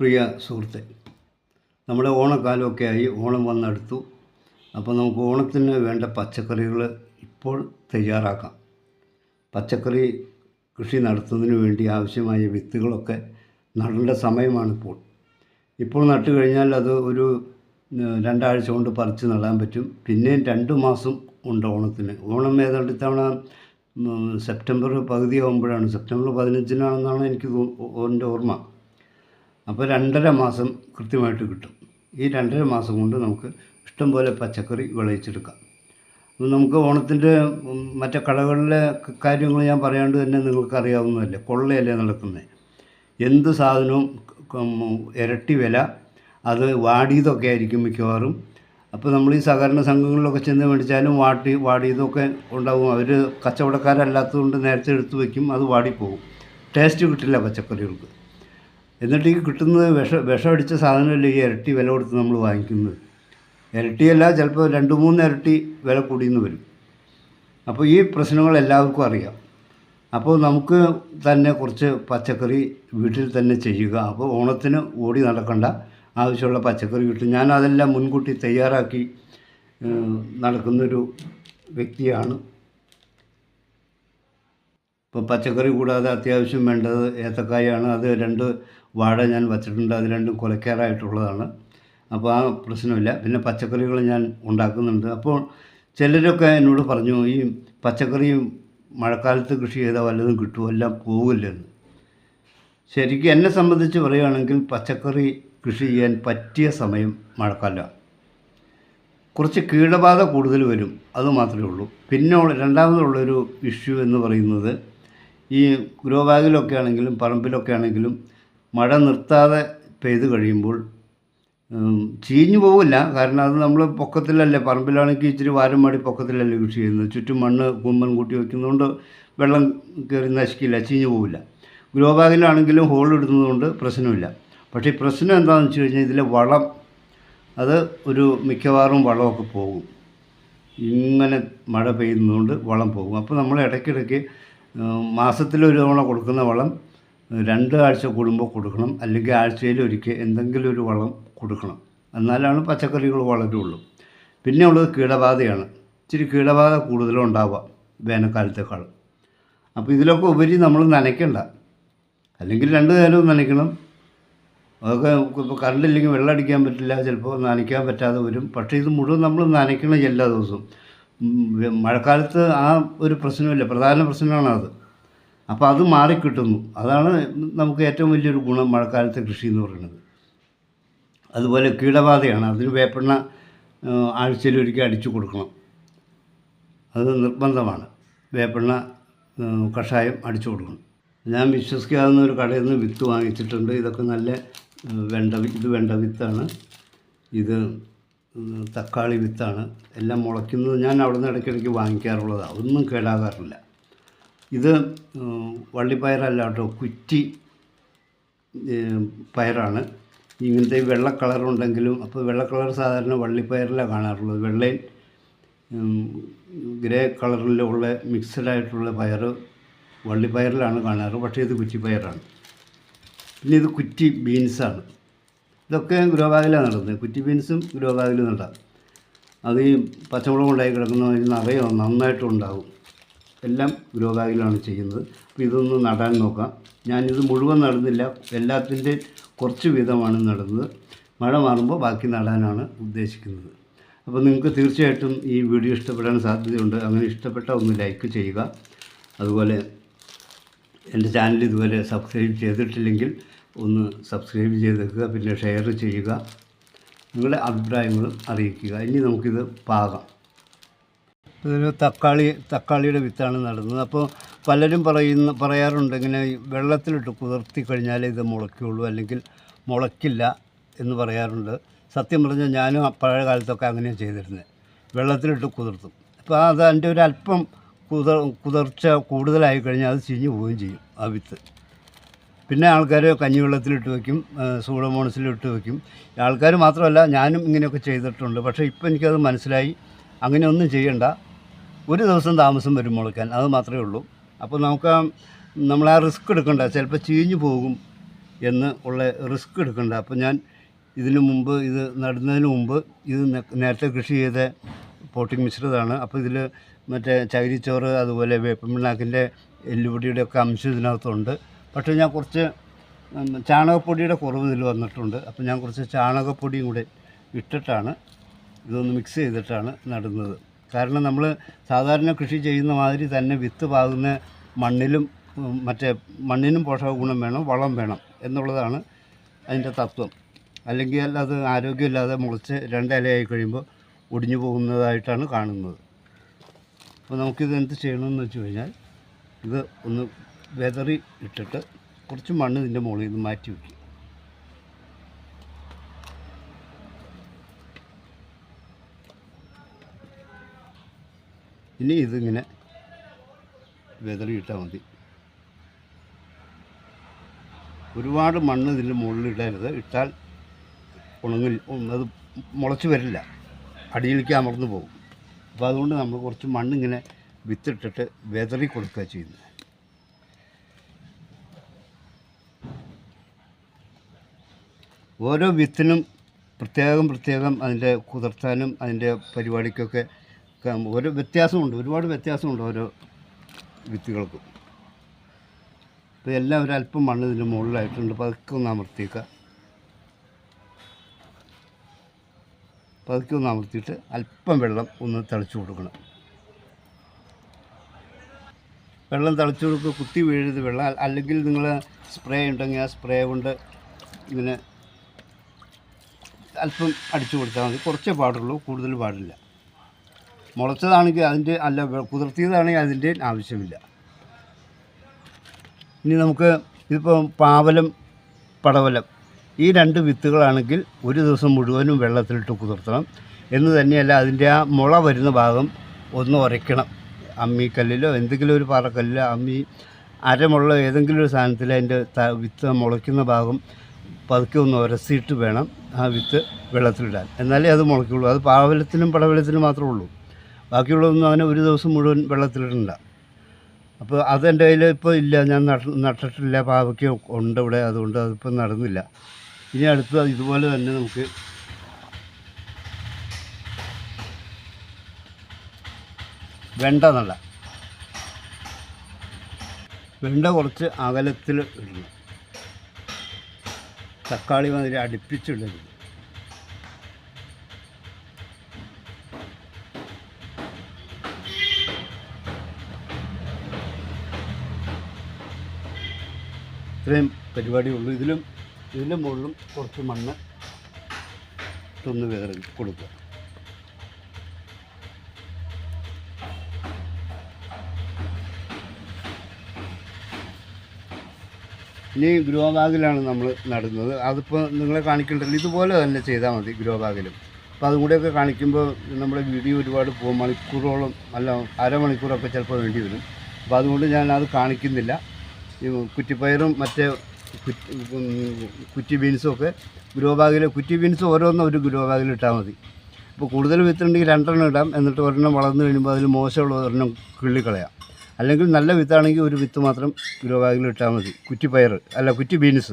പ്രിയ സുഹൃത്തെ നമ്മുടെ ഓണക്കാലമൊക്കെ ആയി ഓണം വന്നെടുത്തു. അപ്പോൾ നമുക്ക് ഓണത്തിന് വേണ്ട പച്ചക്കറികൾ ഇപ്പോൾ തയ്യാറാക്കാം. പച്ചക്കറി കൃഷി നടത്തുന്നതിന് വേണ്ടി ആവശ്യമായ വിത്തുകളൊക്കെ നടേണ്ട സമയമാണിപ്പോൾ. ഇപ്പോൾ നട്ടു കഴിഞ്ഞാൽ അത് ഒരു രണ്ടാഴ്ച കൊണ്ട് പറിച്ച് നടാൻ പറ്റും. പിന്നെയും രണ്ട് മാസം ഉണ്ട് ഓണത്തിന്. ഓണം ഏതാണ്ട് ഇത്തവണ സെപ്റ്റംബർ പകുതി ആകുമ്പോഴാണ് സെപ്റ്റംബർ പതിനഞ്ചിനാണെന്നാണ് എനിക്ക് എന്റെ ഓർമ്മ. അപ്പോൾ രണ്ടര മാസം കൃത്യമായിട്ട് കിട്ടും. ഈ രണ്ടര മാസം കൊണ്ട് നമുക്ക് ഇഷ്ടംപോലെ പച്ചക്കറി വിളയിച്ചെടുക്കാം. നമുക്ക് ഓണത്തിന്റെ മറ്റേ കടകളിലെ കാര്യങ്ങൾ ഞാൻ പറയാണ്ട് തന്നെ നിങ്ങൾക്ക് അറിയാവുന്നതല്ലേ കൊള്ളയല്ലേ നടക്കുന്നത് എന്ത് സാധനവും ഇരട്ടി വില അത് വാടിയതൊക്കെ ആയിരിക്കും മിക്കവാറും. അപ്പോൾ നമ്മൾ ഈ സഹകരണ സംഘങ്ങളിലൊക്കെ ചെന്ന് മേടിച്ചാലും വാട്ടി വാടിയതൊക്കെ ഉണ്ടാവും. അവർ കച്ചവടക്കാരല്ലാത്തതുകൊണ്ട് നേരത്തെ എടുത്തു വയ്ക്കും അത് വാടിപ്പോകും. ടേസ്റ്റ് കിട്ടില്ല പച്ചക്കറികൾക്ക്. എന്നിട്ട് ഈ കിട്ടുന്നത് വിഷ വിഷമടിച്ച സാധനമല്ലേ ഈ ഇരട്ടി വില കൊടുത്ത് നമ്മൾ വാങ്ങിക്കുന്നത്? ഇരട്ടിയല്ല ചിലപ്പോൾ രണ്ട് മൂന്ന് ഇരട്ടി വില കൂടിയെന്ന് വരും. അപ്പോൾ ഈ പ്രശ്നങ്ങൾ എല്ലാവർക്കും അറിയാം. അപ്പോൾ നമുക്ക് തന്നെ കുറച്ച് പച്ചക്കറി വീട്ടിൽ തന്നെ ചെയ്യുക. അപ്പോൾ ഓണത്തിന് ഓടി നടക്കണ്ട ആവശ്യമുള്ള പച്ചക്കറി കിട്ടും. ഞാൻ അതെല്ലാം മുൻകൂട്ടി തയ്യാറാക്കി നടക്കുന്നൊരു വ്യക്തിയാണ് ഇപ്പോൾ പച്ചക്കറി കൂടാതെ അത്യാവശ്യം വേണ്ടത് ഏത്തക്കായാണ്. അത് രണ്ട് വാഴ ഞാൻ വച്ചിട്ടുണ്ട്. അത് രണ്ടും കുലയ്ക്കാറായിട്ടുള്ളതാണ് അപ്പോൾ ആ പ്രശ്നമില്ല. പിന്നെ പച്ചക്കറികൾ ഞാൻ ഉണ്ടാക്കുന്നുണ്ട്. അപ്പോൾ ചിലരൊക്കെ എന്നോട് പറഞ്ഞു ഈ പച്ചക്കറിയും മഴക്കാലത്ത് കൃഷി ചെയ്താൽ വല്ലതും കിട്ടുമോ? എല്ലാം പോകില്ലെന്ന് ശരിക്കും എന്നെ സംബന്ധിച്ച് പറയുകയാണെങ്കിൽ പച്ചക്കറി കൃഷി ചെയ്യാൻ പറ്റിയ സമയം മഴക്കാലമാണ് കുറച്ച് കീടബാധ കൂടുതൽ വരും. അത് മാത്രമേ ഉള്ളൂ. പിന്നെ രണ്ടാമതുള്ളൊരു ഇഷ്യൂ എന്ന് പറയുന്നത് ഈ ഗ്രോ ബാഗിലൊക്കെ ആണെങ്കിലും പറമ്പിലൊക്കെ ആണെങ്കിലും മഴ നിർത്താതെ പെയ്ത് കഴിയുമ്പോൾ ചീഞ്ഞു പോവില്ല. കാരണം അത് നമ്മൾ പൊക്കത്തിലല്ലേ പറമ്പിലാണെങ്കിൽ ഇച്ചിരി വാരം മാടി പൊക്കത്തിലല്ലേ കൃഷി ചെയ്യുന്നത്. ചുറ്റും മണ്ണ് കുമ്മൻ കൂട്ടി വയ്ക്കുന്നതുകൊണ്ട് വെള്ളം കയറി നശിക്കില്ല ചീഞ്ഞു പോവില്ല. ഗ്രോ ബാഗിലാണെങ്കിലും ഹോൾ ഇടുന്നതുകൊണ്ട് പ്രശ്നമില്ല. പക്ഷേ പ്രശ്നം എന്താണെന്ന് വെച്ച് കഴിഞ്ഞാൽ ഇതിലെ വളം അത് ഒരു മിക്കവാറും വളമൊക്കെ പോകും. ഇങ്ങനെ മഴ പെയ്യുന്നതുകൊണ്ട് വളം പോകും. അപ്പോൾ നമ്മൾ ഇടയ്ക്കിടയ്ക്ക് മാസത്തിലൊരു തവണ കൊടുക്കുന്ന വളം രണ്ട് ആഴ്ച കൂടുമ്പോൾ കൊടുക്കണം. അല്ലെങ്കിൽ ആഴ്ചയിൽ ഒരിക്കൽ എന്തെങ്കിലും ഒരു വളം കൊടുക്കണം. എന്നാലാണ് പച്ചക്കറികൾ വളരുള്ളൂ. പിന്നെ ഉള്ളത് കീടബാധയാണ്. ഇച്ചിരി കീടബാധ കൂടുതലും ഉണ്ടാവുക വേനൽക്കാലത്തേക്കാൾ അപ്പോൾ ഇതിലൊക്കെ ഉപരി നമ്മൾ നനയ്ക്കണ്ട. അല്ലെങ്കിൽ രണ്ട് നേരവും നനയ്ക്കണം. അതൊക്കെ ഇപ്പോൾ കറണ്ട് ഇല്ലെങ്കിൽ വെള്ളം അടിക്കാൻ പറ്റില്ല. ചിലപ്പോൾ നനയ്ക്കാൻ പറ്റാതെ വരും. പക്ഷേ ഇത് മുഴുവൻ നമ്മൾ നനയ്ക്കണം എല്ലാ ദിവസവും. മഴക്കാലത്ത് ആ ഒരു പ്രശ്നമില്ല. പ്രധാന പ്രശ്നമാണ് അത്. അപ്പോൾ അത് മാറിക്കിട്ടുന്നു. അതാണ് നമുക്ക് ഏറ്റവും വലിയൊരു ഗുണം മഴക്കാലത്തെ കൃഷി എന്ന് പറയുന്നത്. അതുപോലെ കീടബാധയാണ്. അതിന് വേപ്പെണ്ണ ആഴ്ചയിൽ ഒരിക്കൽ അടിച്ചു കൊടുക്കണം. അത് നിർബന്ധമാണ്. വേപ്പെണ്ണ കഷായം അടിച്ചു കൊടുക്കണം. ഞാൻ വിശ്വസിക്കാവുന്ന ഒരു കടയിൽ നിന്ന് വിത്ത് വാങ്ങിച്ചിട്ടുണ്ട്. ഇതൊക്കെ നല്ല വെണ്ട ഇത് വെണ്ട വിത്താണ്. ഇത് തക്കാളി വിത്താണ്. എല്ലാം മുളയ്ക്കുന്നത് ഞാൻ അവിടെ നിന്ന് ഇടയ്ക്കിടയ്ക്ക് വാങ്ങിക്കാറുള്ളത്. അതൊന്നും കേടാകാറില്ല. ഇത് വള്ളിപ്പയറല്ല കേട്ടോ കുറ്റി പയറാണ്. ഇങ്ങനത്തെ വെള്ള കളറുണ്ടെങ്കിലും അപ്പോൾ വെള്ള കളർ സാധാരണ വള്ളിപ്പയറിലാണ് കാണാറുള്ളത്. വെള്ളയും ഗ്രേ കളറിലുള്ള മിക്സഡ് ആയിട്ടുള്ള പയർ വള്ളിപ്പയറിലാണ് കാണാറ്. പക്ഷേ ഇത് കുറ്റിപ്പയറാണ്. പിന്നെ ഇത് കുറ്റി ബീൻസാണ്. ഇതൊക്കെ ഗ്രോ ബാഗിലാണ് നടുന്നത് കുറ്റി ബീൻസും ഗ്രോ ബാഗിൽ നടാം. അത് ഈ പച്ചമുളക് ഉണ്ടായി കിടക്കുന്ന അതിൽ നന്നായിട്ടുണ്ടാകും എല്ലാം ഗ്രോ ബാഗിലാണ് ചെയ്യുന്നത്. അപ്പോൾ ഇതൊന്ന് നടാൻ നോക്കാം. ഞാനിത് മുഴുവൻ നടുന്നില്ല. എല്ലാത്തിന്റെ കുറച്ച് വീതമാണ് നടുന്നത്. മഴ മാറുമ്പോൾ ബാക്കി നടാനാണ് ഉദ്ദേശിക്കുന്നത്. അപ്പോൾ നിങ്ങൾക്ക് തീർച്ചയായിട്ടും ഈ വീഡിയോ ഇഷ്ടപ്പെടാൻ സാധ്യതയുണ്ട്. അങ്ങനെ ഇഷ്ടപ്പെട്ട ഒന്ന് ലൈക്ക് ചെയ്യുക. അതുപോലെ എന്റെ ചാനൽ ഇതുവരെ സബ്സ്ക്രൈബ് ചെയ്തിട്ടില്ലെങ്കിൽ ഒന്ന് സബ്സ്ക്രൈബ് ചെയ്തേക്കുക പിന്നെ ഷെയർ ചെയ്യുക. നിങ്ങളുടെ അഭിപ്രായങ്ങളും അറിയിക്കുക. ഇനി നമുക്കിത് പാകാം. ഇതൊരു തക്കാളി തക്കാളിയുടെ വിത്താണ് നടുന്നത്. അപ്പോൾ പലരും പറയുന്ന പറയാറുണ്ട് ഇങ്ങനെ വെള്ളത്തിലിട്ട് കുതിർത്തി കഴിഞ്ഞാലേ ഇത് മുളയ്ക്കുള്ളൂ അല്ലെങ്കിൽ മുളയ്ക്കില്ല എന്ന് പറയാറുണ്ട്. സത്യം പറഞ്ഞാൽ ഞാനും പഴയ കാലത്തൊക്കെ അങ്ങനെയാണ് ചെയ്തിരുന്നത് വെള്ളത്തിലിട്ട് കുതിർത്തും. അപ്പോൾ അത് അതിന്റെ ഒരു അല്പം കുതിർ കുതിർച്ച കൂടുതലായി കഴിഞ്ഞാൽ അത് ചീഞ്ഞു പോവുകയും ചെയ്യും ആ വിത്ത്. പിന്നെ ആൾക്കാർ കഞ്ഞിവെള്ളത്തിലിട്ട് വയ്ക്കും സൂഡോമോണസിലിട്ട് വയ്ക്കും. ആൾക്കാർ മാത്രമല്ല ഞാനും ഇങ്ങനെയൊക്കെ ചെയ്തിട്ടുണ്ട്. പക്ഷേ ഇപ്പോൾ എനിക്കത് മനസ്സിലായി. അങ്ങനെ ഒന്നും ചെയ്യണ്ട. ഒരു ദിവസം താമസം വരും മുളയ്ക്കാൻ. അത് മാത്രമേ ഉള്ളൂ. അപ്പോൾ നമുക്ക് നമ്മൾ ആ റിസ്ക് എടുക്കണ്ട. ചിലപ്പോൾ ചീഞ്ഞു പോകും എന്ന് ഉള്ള റിസ്ക് എടുക്കണ്ട. അപ്പോൾ ഞാൻ ഇതിനു മുമ്പ് ഇത് നടുന്നതിന് മുമ്പ് ഇത് നേരത്തെ കൃഷി ചെയ്ത പോട്ടിംഗ് മിശ്രിതമാണ്. അപ്പോൾ ഇതിൽ മറ്റേ ചകിരിച്ചോറ് അതുപോലെ വേപ്പമിണ്ണാക്കിന്റെ എല്ലുപൊടിയുടെ ഒക്കെ അംശം ഇതിനകത്തുണ്ട്. പക്ഷേ ഞാൻ കുറച്ച് ചാണകപ്പൊടിയുടെ കുറവ് ഇതിൽ വന്നിട്ടുണ്ട്. അപ്പോൾ ഞാൻ കുറച്ച് ചാണകപ്പൊടിയും കൂടെ ഇട്ടിട്ടാണ് ഇതൊന്ന് മിക്സ് ചെയ്തിട്ടാണ് നടുന്നത്. കാരണം നമ്മൾ സാധാരണ കൃഷി ചെയ്യുന്ന മാതിരി തന്നെ വിത്ത് പാകുന്ന മണ്ണിലും മറ്റേ മണ്ണിനും പോഷക ഗുണം വേണം വളം വേണം എന്നുള്ളതാണ് അതിന്റെ തത്വം. അല്ലെങ്കിൽ അത് ആരോഗ്യമില്ലാതെ മുളച്ച് രണ്ടിലയായി കഴിയുമ്പോൾ ഒടിഞ്ഞു പോകുന്നതായിട്ടാണ് കാണുന്നത്. അപ്പോൾ നമുക്കിത് എന്ത് ചെയ്യണമെന്ന് വെച്ച് കഴിഞ്ഞാൽ ഇത് ഒന്ന് വെതറി ഇട്ടിട്ട് കുറച്ച് മണ്ണ് ഇതിന്റെ മുകളിൽ നിന്ന് മാറ്റി വയ്ക്കും. ഇനി ഇതിങ്ങനെ വെതറി ഇട്ടാൽ മതി. ഒരുപാട് മണ്ണ് ഇതിന്റെ മുകളിൽ ഇടരുത്. ഇട്ടാൽ ഉണങ്ങിൽ അത് മുളച്ച് വരില്ല. അടിയിലേക്ക് അമർന്നു പോകും. അപ്പോൾ അതുകൊണ്ട് നമ്മൾ കുറച്ച് മണ്ണിങ്ങനെ വിത്തിട്ടിട്ട് വെതറി കൊടുക്കുക ചെയ്യുന്നത്. ഓരോ വിത്തിനും പ്രത്യേകം പ്രത്യേകം അതിന്റെ കുതിർത്താനും അതിന്റെ പരിപാടിക്കൊക്കെ ഒരു വ്യത്യാസമുണ്ട്. ഒരുപാട് വ്യത്യാസമുണ്ട് ഓരോ വിത്തുകൾക്കും. അപ്പോൾ എല്ലാം ഒരല്പം മണ്ണ് ഇതിന്റെ മുകളിലായിട്ടുണ്ട്. പതുക്കെ ഒന്ന് അമർത്തിയേക്കുക പതുക്കെ ഒന്ന് അമർത്തിയിട്ട് അല്പം വെള്ളം ഒന്ന് തളിച്ചു കൊടുക്കണം. വെള്ളം തളിച്ചു കൊടുക്കുക കുത്തി വീഴരുത് വെള്ളം. അല്ലെങ്കിൽ നിങ്ങൾ സ്പ്രേ ഉണ്ടെങ്കിൽ ആ സ്പ്രേ കൊണ്ട് ഇങ്ങനെ അല്പം അടിച്ചു കൊടുത്താൽ മതി. കുറച്ചേ പാടുള്ളൂ കൂടുതൽ പാടില്ല. മുളച്ചതാണെങ്കിൽ അതിന്റെ അല്ല കുതിർത്തിയതാണെങ്കിൽ അതിന്റെ ആവശ്യമില്ല. ഇനി നമുക്ക് ഇതിപ്പോൾ പാവലം പടവലം ഈ രണ്ട് വിത്തുകളാണെങ്കിൽ ഒരു ദിവസം മുഴുവനും വെള്ളത്തിലിട്ട് കുതിർത്തണം. എന്ന് തന്നെയല്ല അതിന്റെ ആ മുള വരുന്ന ഭാഗം ഒന്ന് ഉരയ്ക്കണം. അമ്മിക്കല്ലിലോ എന്തെങ്കിലും ഒരു പാറക്കല്ലിലോ അമ്മി അരമുള്ള ഏതെങ്കിലും ഒരു സാധനത്തിൽ അതിന്റെ വിത്ത് മുളയ്ക്കുന്ന ഭാഗം പതുക്കെ ഒന്ന് ഉരസിയിട്ട് വേണം ആ വിത്ത് വെള്ളത്തിലിടാൻ. എന്നാലേ അത് മുളയ്ക്കുള്ളൂ. അത് പാവലത്തിനും പടവലത്തിനും മാത്രമേ ഉള്ളൂ. ബാക്കിയുള്ളതൊന്നും അവനെ ഒരു ദിവസം മുഴുവൻ വെള്ളത്തിലിടണ്ട. അപ്പോൾ അതെന്റെ കയ്യിൽ ഇപ്പോൾ ഇല്ല. ഞാൻ നട്ട നട്ടിട്ടില്ല. പാവയ്ക്ക് ഉണ്ട് ഇവിടെ. അതുകൊണ്ട് അതിപ്പോൾ നടന്നില്ല. ഇനി അടുത്ത ഇതുപോലെ തന്നെ നമുക്ക് വെണ്ട നടാം. വെണ്ട കുറച്ച് അകലത്തിൽ ഇടണം. തക്കാളി മാതിരി അടുപ്പിച്ചിടരുത് ഇത്രയും പരിപാടിയുള്ളൂ. ഇതിലും ഇതിന്റെ മുകളിലും കുറച്ച് മണ്ണ് തൊന്ന് വേറെ കൊടുക്കുക. ഇനി ഗ്രോ ബാഗിലാണ് നമ്മൾ നടുന്നത്. അതിപ്പോൾ നിങ്ങളെ കാണിക്കേണ്ടല്ലോ. ഇതുപോലെ തന്നെ ചെയ്താൽ മതി ഗ്രോ ബാഗിലും അപ്പോൾ അതും കൂടെയൊക്കെ കാണിക്കുമ്പോൾ നമ്മുടെ വീഡിയോ ഒരുപാട് പോകും. മണിക്കൂറോളം അല്ല അരമണിക്കൂറൊക്കെ ചിലപ്പോൾ വേണ്ടി വരും. അപ്പോൾ അതുകൊണ്ട് ഞാൻ അത് കാണിക്കുന്നില്ല. ഈ കുറ്റിപ്പയറും മറ്റേ കുറ്റി ബീൻസും ഒക്കെ ഗ്രോ ബാഗിൽ കുറ്റി ബീൻസ് ഓരോന്നും ഒരു ഗ്രോ ബാഗിൽ ഇട്ടാൽ മതി. ഇപ്പോൾ കൂടുതൽ വിത്തുണ്ടെങ്കിൽ രണ്ടെണ്ണം ഇടാം. എന്നിട്ട് ഒരെണ്ണം വളർന്നു കഴിയുമ്പോൾ അതിൽ മോശമുള്ള ഒരെണ്ണം കിള്ളിക്കളയാം. അല്ലെങ്കിൽ നല്ല വിത്താണെങ്കിൽ ഒരു വിത്ത് മാത്രം ഗ്രോ ബാഗിൽ ഇട്ടാൽ മതി. കുറ്റിപ്പയർ അല്ല കുറ്റി ബീൻസ്.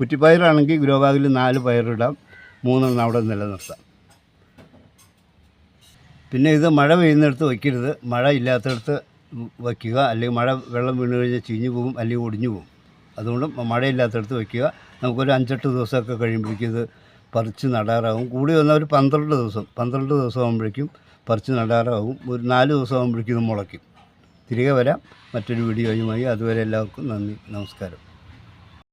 കുറ്റിപ്പയറാണെങ്കിൽ ഗ്രോ ബാഗിൽ നാല് പയറിടാം മൂന്നെണ്ണം അവിടെ നിലനിർത്താം. പിന്നെ ഇത് മഴ പെയ്യുന്നിടത്ത് വയ്ക്കരുത്. മഴ ഇല്ലാത്തടത്ത് വയ്ക്കുക. അല്ലെങ്കിൽ മഴ വെള്ളം വീണ് കഴിഞ്ഞാൽ ചീഞ്ഞു പോകും. അല്ലെങ്കിൽ ഒടിഞ്ഞു പോകും. അതുകൊണ്ട് മഴയില്ലാത്തടത്ത് വയ്ക്കുക. നമുക്കൊരു അഞ്ചെട്ട് ദിവസമൊക്കെ കഴിയുമ്പോഴേക്കും ഇത് പറിച്ച് നടാറാകും. കൂടി വന്നാൽ ഒരു പന്ത്രണ്ട് ദിവസം. പന്ത്രണ്ട് ദിവസം ആകുമ്പോഴേക്കും പറിച്ച് നടാറാകും. ഒരു നാല് ദിവസം ആകുമ്പോഴേക്കും ഇത് മുളയ്ക്കും. തിരികെ വരാം. മറ്റൊരു വീഡിയോയുമായി അതുവരെ എല്ലാവർക്കും നന്ദി. നമസ്കാരം.